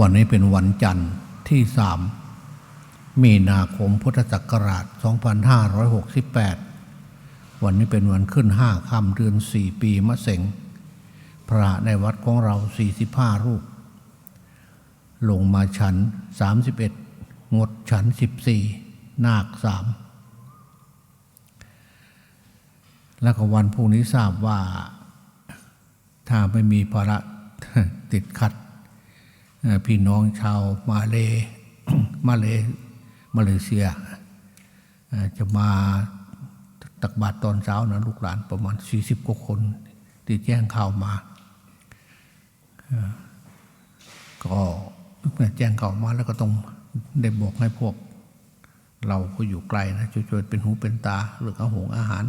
วันนี้เป็นวันจันทร์ที่สามมีนาคมพุทธศักราช 2568 วันนี้เป็นวันขึ้นห้าค่ำเดือนสี่ปีมะเสงพระในวัดของเรา 45 รูป ลงมาฉัน31 งดฉัน14 นาคสามแล้วก็วันพรุ่งนี้ทราบว่า ถ้าไม่มีภาระติดขัด พี่น้องชาวมาเลมาเลมาเลเซีย จะมาตักบาตรตอนเช้านะลูกหลานประมาณ 40กว่าคนที่แจ้งข่าวมา ก็แจ้งข่าวมาแล้วก็ต้องได้บอกให้พวก เราก็อยู่ไกลนะช่วยๆเป็นหูเป็นตาเรื่องอาหงอาหาร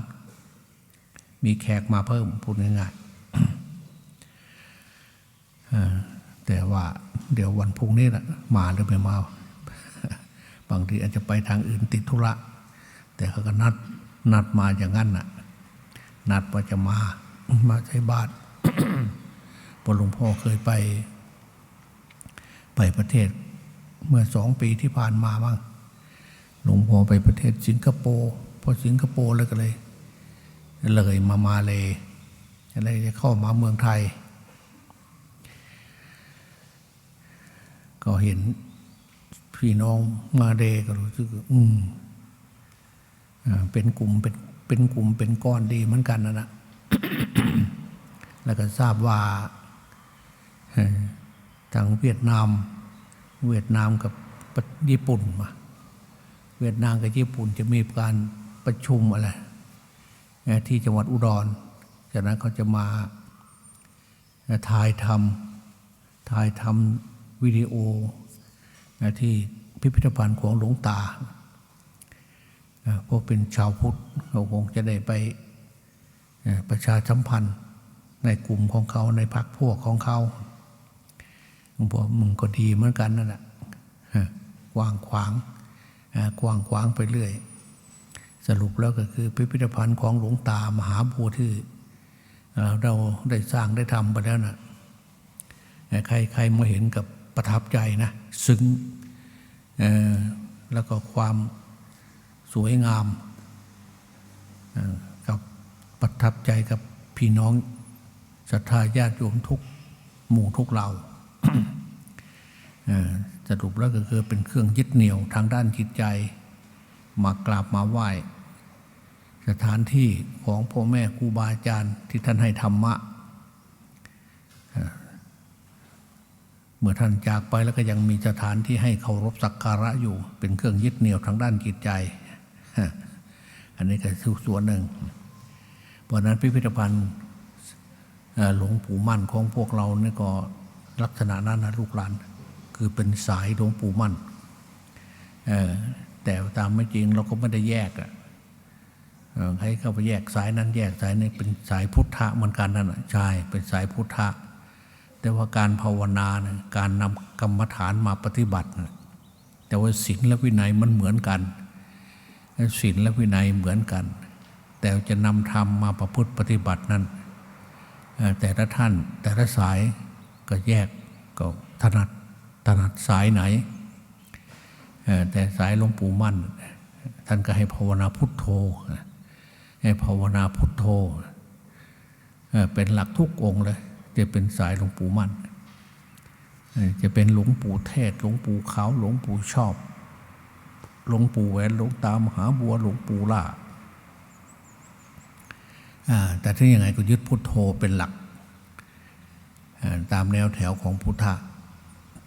มีแขกมาเพิ่มพูดง่ายๆแต่ว่า เดี๋ยววันพรุ่งนี้นะมาหรือไม่มา บางทีอาจจะไปทางอื่นติดธุระ แต่เขาก็นัดนัดมาอย่างนั้นน่ะ นัดว่าจะมา มาใช้บาตรพอหลวงพ่อเคยไป ไปประเทศ เมื่อสองปีที่ผ่านมาบ้างหลวงพ่อไปประเทศสิงคโปร์พอสิงคโปร์แล้วก็เลย เลยมามาเลยอะไรจะเข้ามาเมืองไทย ก็เห็นพี่น้องมาเดก็รู้สึกอืมอ่าเป็นกลุ่มเป็นเป็นกลุ่มเป็นก้อนดีเหมือนกันนะนะแล้วก็ทราบว่าทางเวียดนาม เวียดนามกับญี่ปุ่นมาเวียดนามกับญี่ปุ่นจะมีการประชุมอะไรที่จังหวัดอุดร จากนั้นเขาจะมาถ่ายทำถ่ายทำ วิดีโอที่พิพิธภัณฑ์ของหลวงตาเอ่อพวกเป็นชาวพุทธเราคงจะได้ไปประชาสัมพันธ์ในกลุ่มของเขาในพรรคพวกของเขาผมบอกมึงก็ดีเหมือนกันนั่นแหละกว้างขวางกว้างขวางไปเรื่อย สรุปแล้วก็คือพิพิธภัณฑ์ของหลวงตามหาบัวที่เราได้สร้างได้ทำไปแล้วนะเอ่อใครใครมาเห็นกับ ประทับใจนะซึ้งแล้วก็ความสวยงามกับประทับใจกับพี่น้องศรัทธาญาติโยมทุกหมู่ทุกเหล่าสรุปแล้วก็คือเป็นเครื่องยึดเหนี่ยวทางด้านจิตใจ มากราบมาไหว้ สถานที่ของพ่อแม่ครูบาอาจารย์ที่ท่านให้ธรรมะเอ่อ เมื่อท่านจากไปแล้วก็ยังมีสถานที่ให้เคารพสักการะอยู่ เป็นเครื่องยึดเหนี่ยวทางด้านจิตใจ อันนี้ก็คือส่วนหนึ่ง เพราะนั้นพิพิธภัณฑ์หลวงปู่มั่นของพวกเราเนี่ยก็ลักษณะนั้นนะลูกหลาน คือเป็นสายหลวงปู่มั่นแต่ตามไม่จริงเราก็ไม่ได้แยกอะให้เข้าไปแยกสายนั้นแยกสายนี้เป็นสายพุทธะเหมือนกันนั่นใช่เป็นสายพุทธะ แต่ว่าการภาวนานะการนำกรรมฐานมาปฏิบัตินะแต่ว่าศีลและวินัยมันเหมือนกันศีลและวินัยเหมือนกัน แต่จะนำธรรมมาประพฤติปฏิบัตินั้น แต่ละท่านแต่ละสายก็แยกก็ถนัดถนัดสายไหน แต่สายหลวงปู่มั่น ท่านก็ให้ภาวนาพุทโธ ให้ภาวนาพุทโธ เป็นหลักทุกองเลย จะเป็นสายหลวงปู่มั่น จะเป็นหลวงปู่เทศ หลวงปู่ขาว หลวงปู่ชอบ หลวงปู่แหวน หลวงตามหาบัว หลวงปู่ล่าแต่ถ้ายังไงก็ยึดพุทโธเป็นหลัก ตามแนวแถวของพุทธะ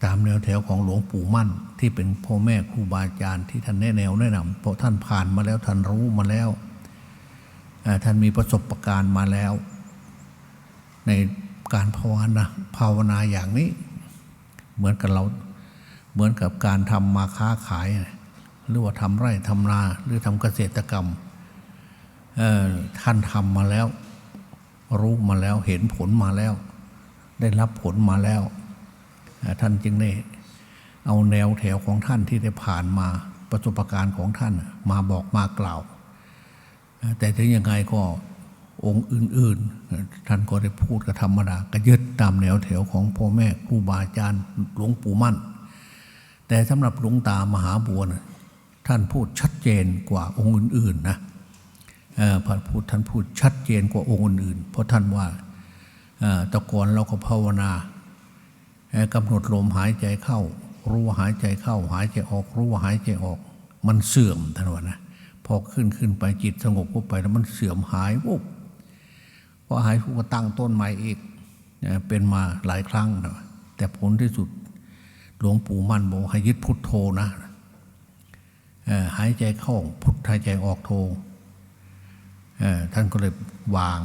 ตามแนวแถวของหลวงปู่มั่น ที่เป็นพ่อแม่ครูบาอาจารย์ที่ท่านแนะแนวแนะนำเพราะท่านผ่านมาแล้วท่านรู้มาแล้ว ท่านมีประสบการณ์มาแล้ว ใน การภาวนาภาวนาอย่างนี้ เหมือนกับเราเหมือนกับการทำมาค้าขาย หรือว่าทำไร่ทำนาหรือทำเกษตรกรรมท่านทำมาแล้ว รู้มาแล้วเห็นผลมาแล้ว ได้รับผลมาแล้ว ท่านจึงได้เอาแนวแถวของท่านที่ได้ผ่านมาประสบการณ์ของท่านมาบอกมากล่าว แต่ถึงยังไงก็ องค์อื่น ๆ ท่านก็ได้พูดกับธรรมดาก็ยึดตามแนวแถวของพ่อแม่ครูบาอาจารย์หลวงปู่มั่น แต่สำหรับหลวงตามหาบัวนะท่านพูดชัดเจนกว่าองค์อื่น ๆ นะเอ่อพระพูดท่านพูดชัดเจนกว่าองค์อื่น เพราะท่านว่าตะกอนเราก็ภาวนากำหนดลมหายใจเข้า รู้วหายใจเข้า หายใจออก รู้วหายใจออก มันเสื่อมท่านว่านะพอขึ้นขึ้นไปจิตสงบปุ๊บไปแล้วมันเสื่อมหายปุ๊บ พอหายปุ๊บก็ตั้งต้นใหม่อีกเป็นมาหลายครั้งนะแต่ผลที่สุดหลวงปู่มั่นบอกให้ยึดพุทโธนะหายใจเข้าพุทหายใจออกโธท่านก็เลยวาง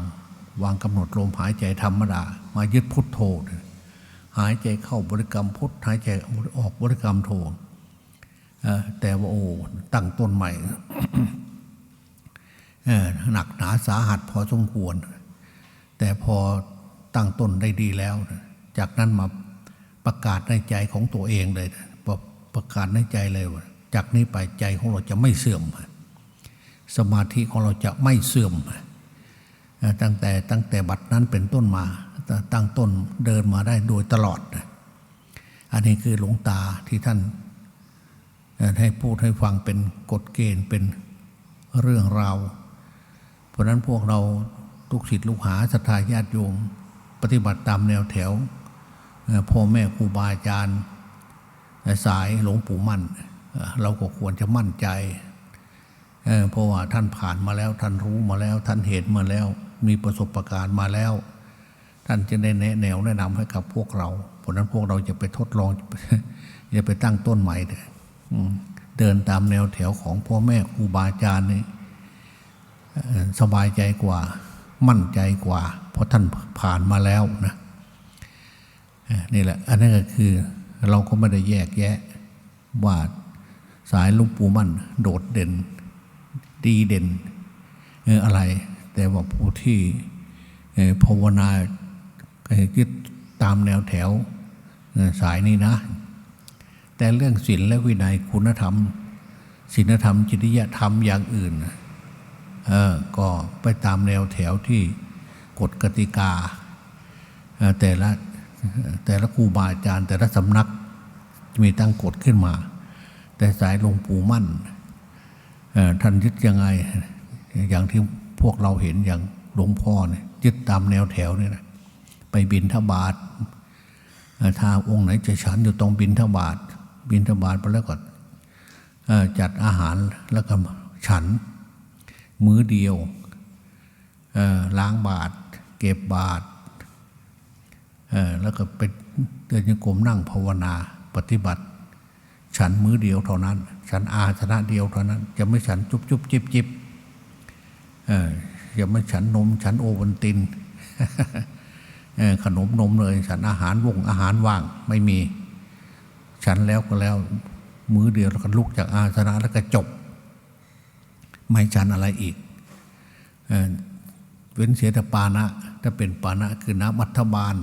วางกำหนดลมหายใจธรรมดามายึดพุทโธหายใจเข้าบริกรรมพุทหายใจออกบริกรรมโธแต่ว่าโอ้ตั้งต้นใหม่หนักหนาสาหัสพอสมควร แต่พอตั้งต้นได้ดีแล้วนะจากนั้นมาประกาศในใจของตัวเองเลยนะประประกาศในใจเลยว่าจากนี้ไปใจของเราจะไม่เสื่อม สมาธิของเราจะไม่เสื่อม ตั้งแต่ตั้งแต่บัดนั้นเป็นต้นมาตั้งต้นเดินมาได้โดยตลอดนะอันนี้คือหลวงตาที่ท่านให้พูดให้ฟังเป็นกฎเกณฑ์เป็นเรื่องราว เพราะนั้นพวกเรา ทุกศิษย์ลูกหาศรัทธาญาติโยม ปฏิบัติตามแนวแถวพ่อแม่ครูบาอาจารย์สายหลวงปู่มั่น เราก็ควรจะมั่นใจเพราะว่าท่านผ่านมาแล้ว ท่านรู้มาแล้ว ท่านเห็นมาแล้ว มีประสบการณ์มาแล้ว ท่านจะได้แนะแนวแนะนำให้กับพวกเราเพราะนั้นพวกเราจะไปทดลองอย่าไปตั้งต้นใหม่เดินตามแนวแถวของพ่อแม่ครูบาอาจารย์นี่สบายใจกว่า มั่นใจกว่า เพราะท่านผ่านมาแล้วนะนี่แหละ อันนั้นก็คือเราก็ไม่ได้แยกแยะว่าสายลุงปู่มั่น โดดเด่น ดีเด่นอะไร แต่ว่าผู้ที่ภาวนาเอ่อยึดตามแนวแถวสายนี้นะ แต่เรื่องศีลและวินัยคุณธรรมศีลธรรม จริยธรรมอย่างอื่นนะ เออก็ไปตามแนวแถวที่กฎกติกา แต่ละแต่ละครูบาอาจารย์ แต่ละสำนักมีตั้งกฎขึ้นมา แต่สายหลวงปู่มั่นท่านยึดยังไง อย่างที่พวกเราเห็นอย่างหลวงพ่อเนี่ยยึดตามแนวแถวเนี่ยนะไปบินทบาทเอ่อถ้าองค์ไหนจะฉันอยู่ตรงบินทบาทบินทบาทไปแล้วก็จัดอาหารแล้วก็ฉัน มื้อเดียวล้างบาท เก็บบาทแล้วก็ไปเดินโยกรมนั่งภาวนาปฏิบัติ ฉันมื้อเดียวเท่านั้น ฉันอาชนะเดียวเท่านั้น จะไม่ฉันจุบจุบจิบจิบเอออย่าไม่ฉันนมฉันโอวันตินขนมนมเลย ฉันอาหารวงอาหารว่างไม่มี ฉันแล้วก็แล้ว มื้อเดียวแล้วก็ลุกจากอาสนะแล้วก็จบ ไม่ฉันอะไรอีกเว้นเสียแต่ปานะถ้าเป็นปานะคือน้ำอัฐบาล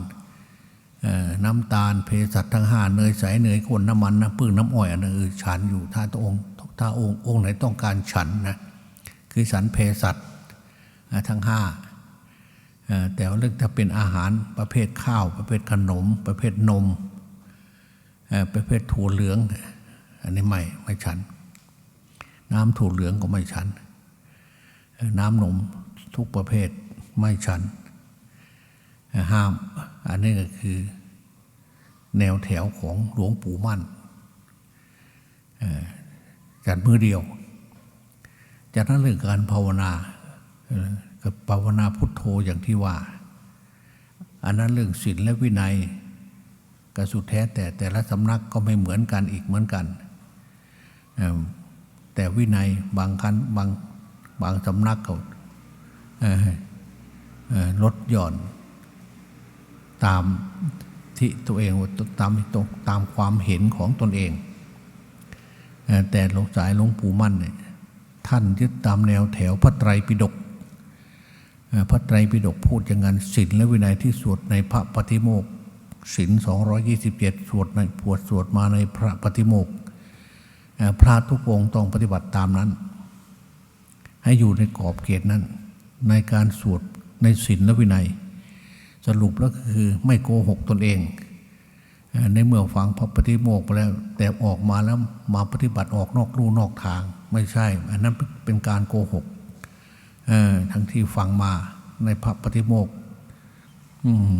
น้ำตาลเภสัชทั้งห้าเนยใสเนยข้นน้ำมันน้ำพึ่งน้ำอ้อยอันนั้นเออฉันอยู่ถ้าตองค์ถ้าองค์องค์ไหนต้องการฉันนะคือฉันเภสัชอ่าทั้งห้าแต่ว่าเรื่องถ้าเป็นอาหารประเภทข้าว ประเภทขนม ประเภทนมประเภทถั่วเหลือง อันนี้ไม่ไม่ฉัน น้ำถั่วเหลืองก็ไม่ฉัน น้ำนมทุกประเภทไม่ฉัน ห้าม อันนี้ก็คือแนวแถวของหลวงปู่มั่นจัดมือเดียว จากนั้นเรื่องการภาวนากับภาวนาพุทโธอย่างที่ว่า อันนั้นเรื่องศีลและวินัยก็สุดแท้แต่แต่ละสำนักก็ไม่เหมือนกันอีกเหมือนกัน แต่วินัยบางคันบางบางสำนักเขาลดหย่อน ตามที่ตัวเองตามตรงตามความเห็นของตนเอง แต่หลวงสายหลวงปู่มั่นเนี่ยท่านยึดตามแนวแถวพระไตรปิฎกพระไตรปิฎกพูดอย่างนั้นศีลและวินัยที่สวดในพระปฏิโมกศีลสองยี่สิบเจ็ดสวดในปวดสวดมาในพระปฏิโมก พระทุกองค์ต้องปฏิบัติตามนั้น ให้อยู่ในกรอบเขตนั้น ในการสวดในศีลและวินัย สรุปแล้วคือไม่โกหกตนเอง ในเมื่อฟังพระปฏิโมกไปแล้ว แต่ออกมาแล้วมาปฏิบัติออกนอกลู่นอกทาง ไม่ใช่ อันนั้นเป็นการโกหกทั้งที่ฟังมาในพระปฏิโมกข์อืม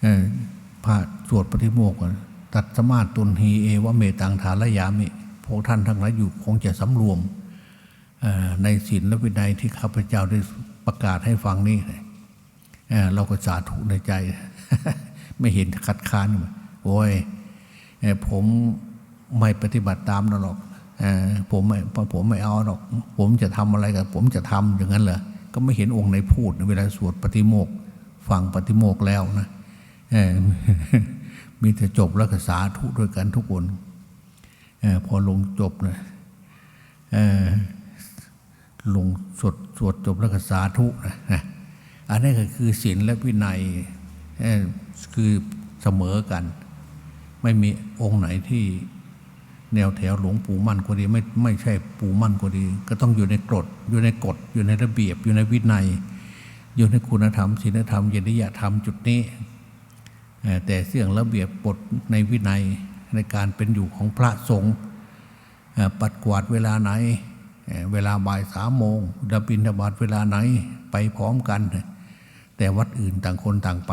เอ่อพระสวดปฏิโมกข์ ตัดสมาตุนฮีเอวะเมตังฐานละยามิพวกท่านทั้งหลายอยู่คงจะสำรวมในศีลและวินัยที่ข้าพเจ้าได้ประกาศให้ฟังนี้เอ่เราก็สาธุในใจ ไม่เห็นคัดค้านโอ้ยผมไม่ปฏิบัติตามนั่นหรอกผมไม่ผมไม่เอาหรอก ผมจะทำอะไรกับผมจะทำอย่างนั้นเหรอก็ไม่เห็นองค์ในพูดเวลาสวดปฏิโมกข์ฟังปฏิโมกข์แล้วนะ มีแต่จบแล้วก็สาธุด้วยกันทุกคนอพอลงจบนะลงสวดสวดจบแล้วก็สาธุนะนะอันนี้ก็คือศีลและวินัยคือเสมอกัน ไม่มีองค์ไหนที่แนวแถวหลวงปู่มั่นก็ดีไม่ไม่ใช่ปู่มั่นก็ดี ก็ต้องอยู่ในกฎอยู่ในกฎอยู่ในระเบียบอยู่ในวินัย อยู่ในคุณธรรมศีลธรรมจริยธรรมจุดนี้ แต่เรื่องระเบียบบทในวินัยในการเป็นอยู่ของพระสงฆ์ปัดกวาดเวลาไหน เวลาบ่ายสามโมงดับบินทบาทเวลาไหนไปพร้อมกัน แต่วัดอื่นต่างคนต่างไป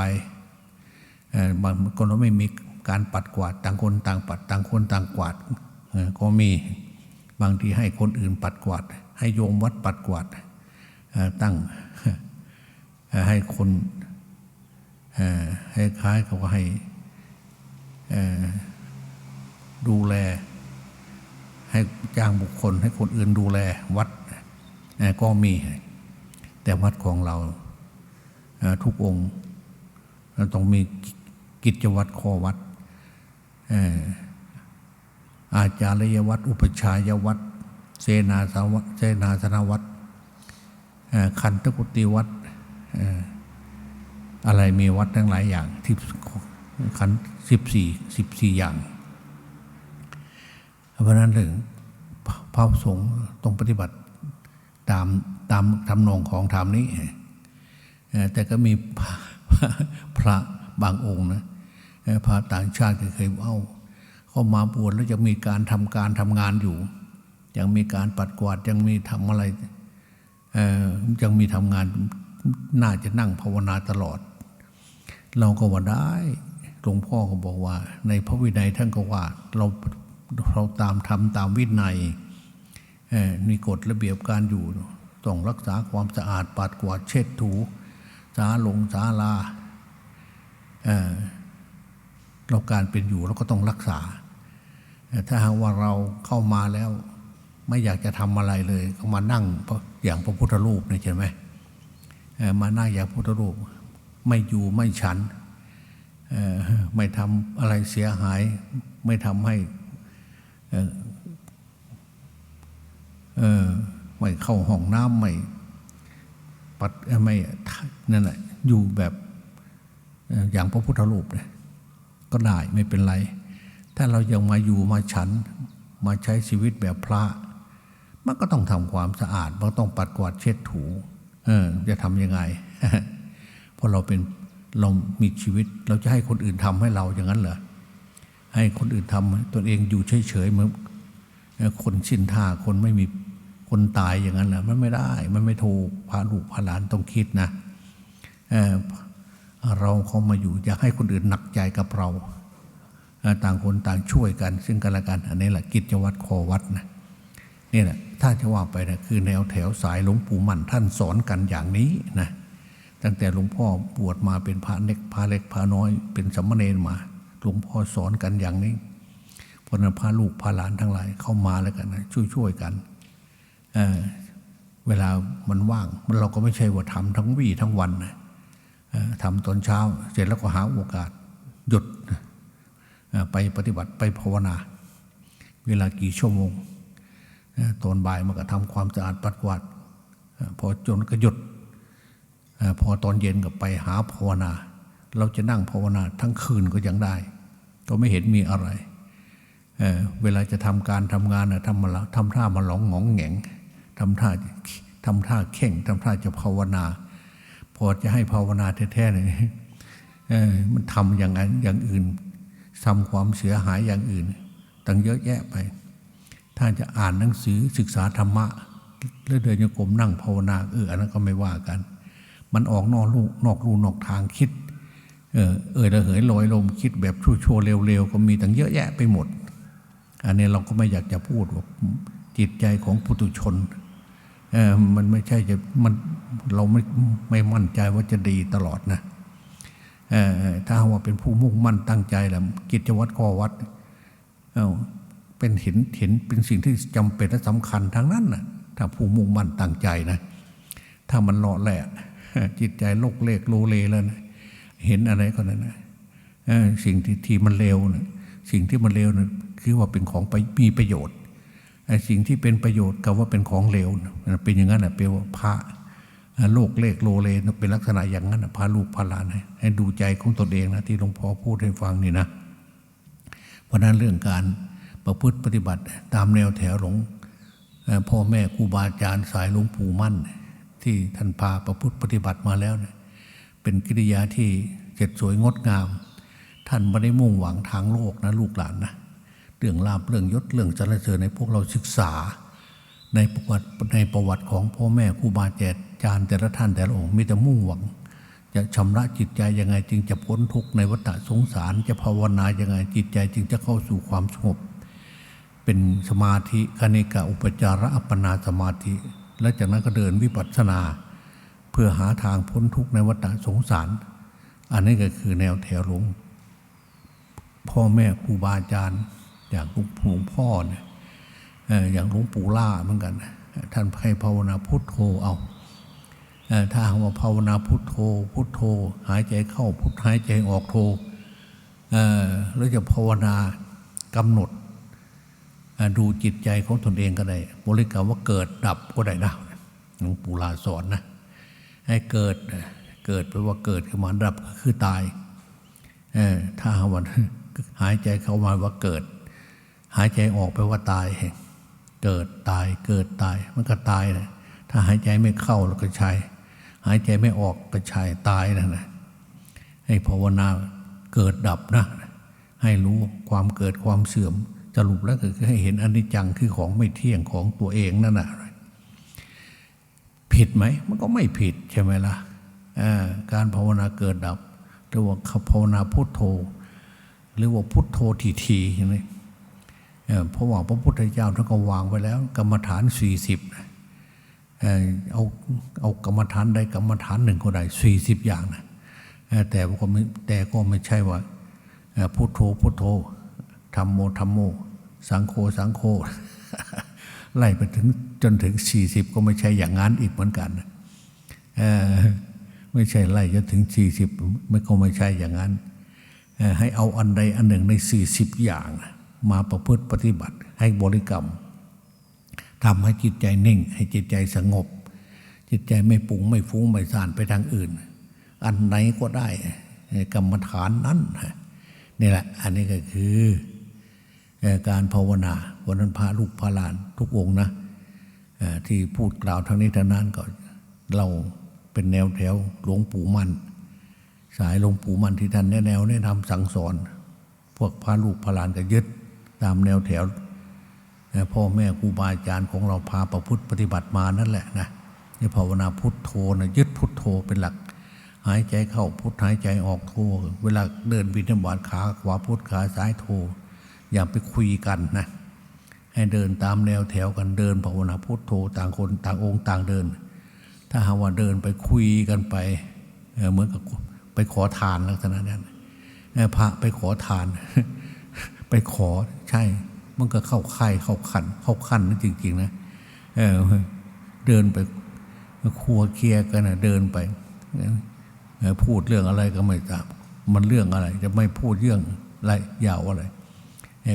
บางคนก็ไม่มีการปัดกวาดต่างคนต่างปัดต่างคนต่างกวาดก็มีบางทีให้คนอื่นปัดกวาด ให้โยมวัดปัดกวาดตั้งให้คน คล้ายเขาก็ให้ดูแล ให้จ้างบุคคล ให้คนอื่นดูแลวัดก็มี แต่วัดของเราทุกองค์ต้องมีกิจวัตรข้อวัด อาจารยวัด อุปชายวัด เสนาสวัดเสนาสนวัดคันตกุติวัด อะไรมีวัดทั้งหลายอย่างที่ขันสิบสี่สิบสี่อย่าง เพราะนั้นถึงพระสงฆ์ต้องปฏิบัติตามตามทำนองของธรรมนี้ แต่ก็มีพระบางองค์นะพระต่างชาติเคยเอาเข้ามาบวชแล้วจะมีการทำการทำงานอยู่ ยังมีการปัดกวาดยังมีทำอะไรยังมีทำงานน่าจะนั่งภาวนาตลอด เราก็ว่าได้ หลวงพ่อก็บอกว่า ในพระวินัยท่านก็ว่าเราเราตามทำตามวินัยมีกฎระเบียบการอยู่ต้องรักษาความสะอาดปัดกวาดเช็ดถูสาลงสาลาเราการเป็นอยู่เราก็ต้องรักษา ถ้าหากว่าเราเข้ามาแล้ว ไม่อยากจะทำอะไรเลยก็มานั่งอย่างพระพุทธรูปนี่ใช่ไหมมานั่งอย่างพุทธรูป ไม่อยู่ไม่ฉันไม่ทำอะไรเสียหาย ไม่ทำให้ไม่เข้าห้องน้ำไม่ปัดไม่นั่นแหละอยู่แบบอย่างพระพุทธรูปเนี่ยก็ได้ไม่เป็นไร ถ้าเรายังมาอยู่มาฉันมาใช้ชีวิตแบบพระ มันก็ต้องทำความสะอาด มันก็ต้องปัดกวาดเช็ดถู เออ จะทำยังไง ราะเราเป็นเรามีชีวิต เราจะให้คนอื่นทำให้เราอย่างนั้นเหรอให้คนอื่นทำตนเองอยู่เฉยๆเหมือนคนสิ้นท่าคนไม่มีคนตายอย่างนั้นเหรอมันไม่ได้ มันไม่ถูกพาลูกพาหลานต้องคิดนะเเราเขามาอยู่อยากให้คนอื่นหนักใจกับเรา ต่างคนต่างช่วยกัน ซึ่งกันและกันอันนี้แหละกิจวัตรคอวัดนะนี่แหละถ้าจะว่าไปนะคือแนวแถวสายหลวงปู่มั่นท่านสอนกันอย่างนี้นะ ตั้งแต่หลวงพ่อบวชมาเป็นพระเล็กพระเล็กพระน้อย เป็นสามเณรมาหลวงพ่อสอนกันอย่างนี้พราะนั้นพระลูกพระหลานทั้งหลายเข้ามาแล้วกันนะช่วยช่วยกันเเวลามันว่างมันเราก็ไม่ใช่ว่าทำทั้งวี่ทั้งวันนะทำตอนเช้า เสร็จแล้วก็หาโอกาสหยุดไปปฏิบัติไปภาวนา เวลากี่ชั่วโมงตอนบ่ายมันก็ทำความสะอาดปัดกวาดพอจนก็หยุด พอตอนเย็นก็ไปหาภาวนา เราจะนั่งภาวนาทั้งคืนก็ยังได้ ก็ไม่เห็นมีอะไรเเวลาจะทำการทำงานนะทำมาละทำท่ามาหลงงองแงงทำท่าทำท่าเข่งทำท่าจะภาวนา พอจะให้ภาวนาแท้ๆเนี่ยมันทำอย่างนั้นอย่างอื่นทำความเสียหายอย่างอื่นตั้งเยอะแยะไป ถ้าจะอ่านหนังสือศึกษาธรรมะแล้วเดินโยกมนั่งภาวนาเอออันนั้นก็ไม่ว่ากัน มันออกนอกลูกนอกรูนอกทางคิด เออเออระเหยลอยลมคิดแบบชั่วๆเร็วๆก็มีตั้งเยอะแยะไปหมด อันนี้เราก็ไม่อยากจะพูดว่าจิตใจของปุถุชนเออมันไม่ใช่จะมันเราไม่ไม่มั่นใจว่าจะดีตลอดนะเออถ้าว่าเป็นผู้มุ่งมั่นตั้งใจแล้วกิจวัตรข้อวัดเออเป็นเห็นเห็นเป็นสิ่งที่จำเป็นและสำคัญทั้งนั้นนะถ้าผู้มุ่งมั่นตั้งใจนะ ถ้ามันเลาะแหละ จิตใจโลกเลกโลเลแล้วนะเห็นอะไรก็นั่นนะสิ่งที่ที่มันเลวนะสิ่งที่มันเลวนะคือว่าเป็นของไปมีประโยชน์สิ่งที่เป็นประโยชน์กับว่าเป็นของเลวนะเป็นอย่างนั้นนะเป็นว่าพระโลกเลกโลเลนะเป็นลักษณะอย่างนั้นนะพาลูกพาหลานให้ให้ดูใจของตนเองนะที่หลวงพ่อพูดให้ฟังนี่นะเพราะนั้นเรื่องการประพฤติปฏิบัติตามแนวแถวหลวงพ่อแม่ครูบาอาจารย์สายหลวงปู่มั่น ที่ท่านพาประพฤติปฏิบัติมาแล้วเนี่ยเป็นกิริยาที่เจ็ดสวยงดงาม ท่านไม่ได้มุ่งหวังทางโลกนะลูกหลานนะเรื่องลาบเรื่องยศเรื่องสรรเสริญในพวกเราศึกษา ในประวัติในประวัติของพ่อแม่ครูบาอาจารย์แต่ละท่านแต่ละองค์มีแต่มุ่งหวัง จะชำระจิตใจยังไงจึงจะพ้นทุกข์ในวัฏสงสาร จะภาวนายังไงจิตใจจึงจะเข้าสู่ความสงบ เป็นสมาธิคณิกะอุปจาระอัปปนาสมาธิ และจากนั้นก็เดินวิปัสสนา เพื่อหาทางพ้นทุกข์ในวัฏสงสาร อันนี้ก็คือแนวแถวหลวงพ่อแม่ครูบาอาจารย์ อย่างหลวงพ่อเนี่ยอย่างหลวงปู่ล่าเหมือนกัน ท่านให้ภาวนาพุทโธเอาถ้าหากว่าภาวนาพุทโธ พุทโธ หายใจเข้าพุทหายใจออกโธเอ่อแล้วจะภาวนากำหนด ดูจิตใจของตนเองก็ได้บริกรรมว่าเกิดดับก็ได้นะหลวงปู่ลาสอนนะให้เกิดเกิดแปลว่าเกิดขึ้นมาดับคือตายเออถ้าว่าหายใจเข้ามาว่าเกิด หายใจออกไปว่าตายเกิดตายเกิดตายมันก็ตายนะถ้าหายใจไม่เข้าเราก็ใช้หายใจไม่ออกก็ใช้ตายนะนะให้ภาวนาเกิดดับนะให้รู้ความเกิดความเสื่อม สรุปแล้วก็คือให้เห็นอนิจจังคือของไม่เที่ยงของตัวเองนั่นแหละผิดไหมมันก็ไม่ผิดใช่ไหมล่ะอ่าการภาวนาเกิดดับหรือว่าภาวนาพุทโธ หรือว่าพุทโธทีทีอย่างนี้เอ่เพราะว่าพระพุทธเจ้าท่านก็วางไว้แล้ว กรรมฐานสี่สิบเอาเอากรรมฐานใดกรรมฐานหนึ่งก็ได้สี่สิบอย่างนะแต่ก็ไม่แต่ก็ไม่ใช่ว่าพุทโธพุทโธ ธรรมโมธรรมโม สังโฆสังโฆไล่ไปถึงจนถึงสี่สิบก็ไม่ใช่อย่างนั้นอีกเหมือนกันไม่ใช่ไล่จนถึงสี่สิบไม่ก็ไม่ใช่อย่างนั้น ให้เอาอันใดอันหนึ่งในสี่สิบอย่าง มาประพฤติปฏิบัติให้บริกรรมทำให้จิตใจนิ่ง ให้จิตใจสงบ จิตใจไม่ปุงไม่ฟุ้งไม่ซ่านไปทางอื่น อันไหนก็ได้กรรมฐานนั้นนี่แหละ อันนี้ก็คือ การภาวนาวันนั้นพระลูกพระหลานทุกองนะที่พูดกล่าวทางนี้ทางนั้นก็เราเป็นแนวแถวหลวงปู่มั่น สายหลวงปู่มั่นที่ท่านแนะแนวแนะนำสั่งสอน พวกพระลูกพระหลานก็ยึดตามแนวแถวพ่อแม่ครูบาอาจารย์ของเราพาประพฤติปฏิบัติมานั่นแหละนะนี่ภาวนาพุทโธนะยึดพุทโธเป็นหลัก หายใจเข้าพุทหายใจออกโธเวลาเดินบิณฑบาตขาขวาพุทขาซ้ายโธ อย่าไปคุยกันนะให้เดินตามแนวแถวกันเดินภาวนาพุทโธต่างคนต่างองค์ต่างเดิน ถ้าหากว่าเดินไปคุยกันไปเหมือนกับไปขอทานลักษณะนั้นพระไปขอทาน ไปขอใช่ มันก็เข้าค่ายเข้าขัน เข้าขันนั่นจริง ๆ นะเออเดินไปครัวเคลียกันนะเดินไปพูดเรื่องอะไรก็ไม่ทราบมันเรื่องอะไร จะไม่พูดเรื่องอะไรยาวอะไร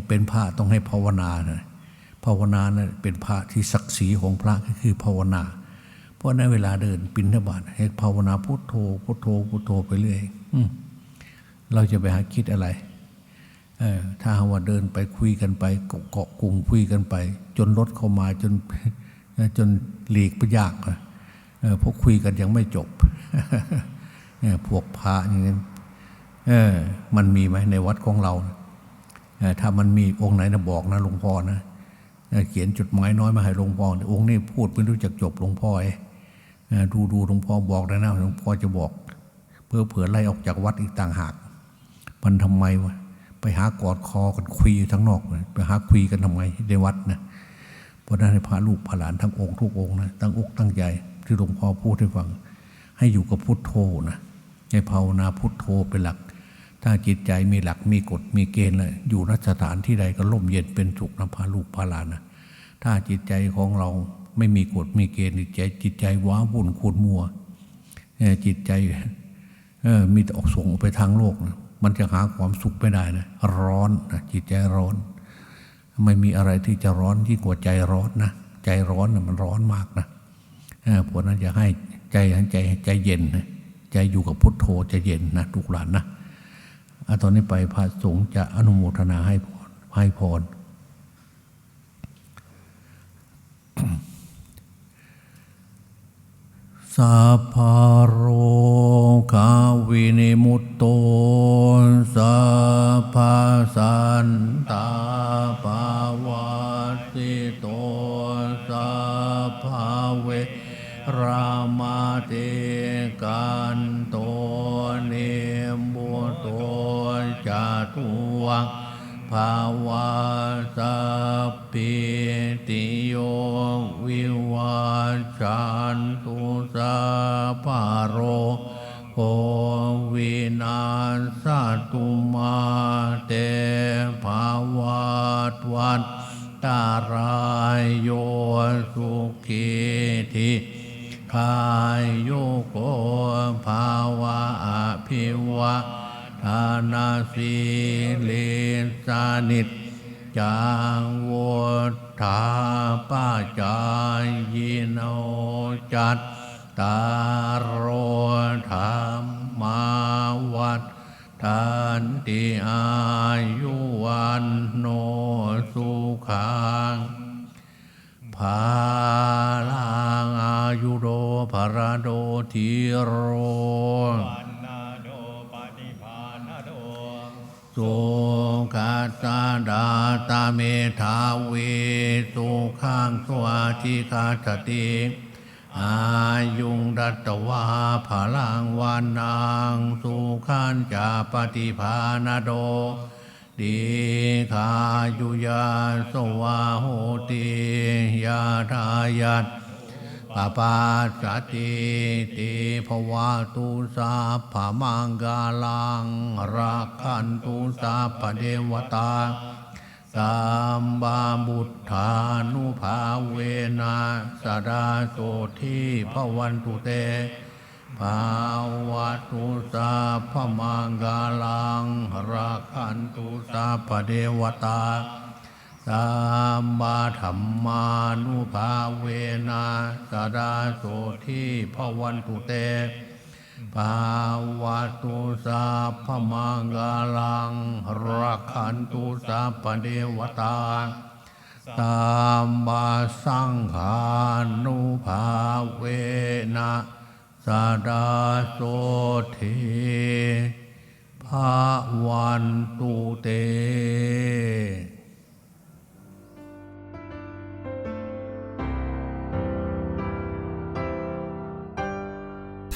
เป็นพระต้องให้ภาวนานะภาวนานะเป็นพระที่ศักดิ์ศรีของพระก็คือภาวนา เพราะนั้นเวลาเดินปิณฑบาตให้ภาวนาพุทโธพุทโธพุทโธไปเรื่อยเราจะไปหาคิดอะไรถ้าว่าเดินไปคุยกันไปเกาะกลุ่มคุยกันไป จนรถเข้ามาจนจนหลีกไปยากเออเพราะคุยกันยังไม่จบพวกพระอย่างนี้มันมีไหมในวัดของเรา ถ้ามันมีองค์ไหนนะบอกนะหลวงพ่อนะเขียนจดหมายน้อยมาให้หลวงพ่อองค์นี้พูดไม่รู้จักจบหลวงพ่อเอ้ดูดูหลวงพ่อบอกเลยนะหลวงพ่อจะบอก เพื่อเผื่อไล่ออกจากวัดอีกต่างหาก มันทำไมวะไปหากอดคอกันคุยอยู่ทั้งนอกไปหาคุยกันทำไมในวัดนะเพราะฉะนั้นให้พระลูกพระหลานทั้งองค์ทุกองค์นะตั้งอกตั้งใจที่หลวงพ่อพูดให้ฟัง ให้อยู่กับพุทโธนะให้ภาวนาพุทโธเป็นหลัก ถ้าจิตใจมีหลักมีกฎมีเกณฑ์เลยอยู่นสถานที่ใดก็ร่มเย็นเป็นสุขนะพาลูกพาหลานนะถ้าจิตใจของเราไม่มีกฎมีเกณฑ์จิตใจ จิตใจว้าวุ่นขุ่นมัวจิตใจมีแต่ออกส่งออกไปทางโลกนะมันจะหาความสุขไม่ได้นะร้อนนะจิตใจร้อน ไม่มีอะไรที่จะร้อนยิ่กว่าใจร้อนนะใจร้อนนะมันร้อนมากนะเออเพราะนั้นจะให้ใจใจใจเย็นนะใจอยู่กับพุทโธใจเย็นนะทุกหลานนะ อะตอนนี้ไปพระสงฆ์จะอนุโมทนาให้พรให้พรสัพพโรคาวินิมุตโตสัพพสันตาปาวาสิโตสัพพเวรามาเตกัน วังภาวะสัพพิติโยวิวัชชันตุสัพพะ นาสีเลสานิจจางวธาป้าจายยิโนจัตตารโรธรรมาวัฏทันติอายุวันโนสุขังภาลังอายุโรภรโดทีโร สุขัสสะดาตาเมธาเวสุขังสวัติคาสติอายุงรัตวาพลังวันนางสุขันจาปฏิภาณโดดีขายุยาสวาโหติยาทายัต ปาปาสติติภวะตุสาพมังกาลังรักขันตุสาพเดวตาสัมบาบุตธานุภาเวนะสดาโสทีพวันตุเตภาวะตุสาพมังกาลังรักขันตุสาพเดวตา สัมมาธรรมานุภาเวนะสดาโสทีพวันตุเต ภาวะตุสัพมังกาลังรักขันตุสัพพเดวตาสัมมาสังฆานุภาเวนะสดาโสทีภาวันตุเต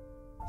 ื่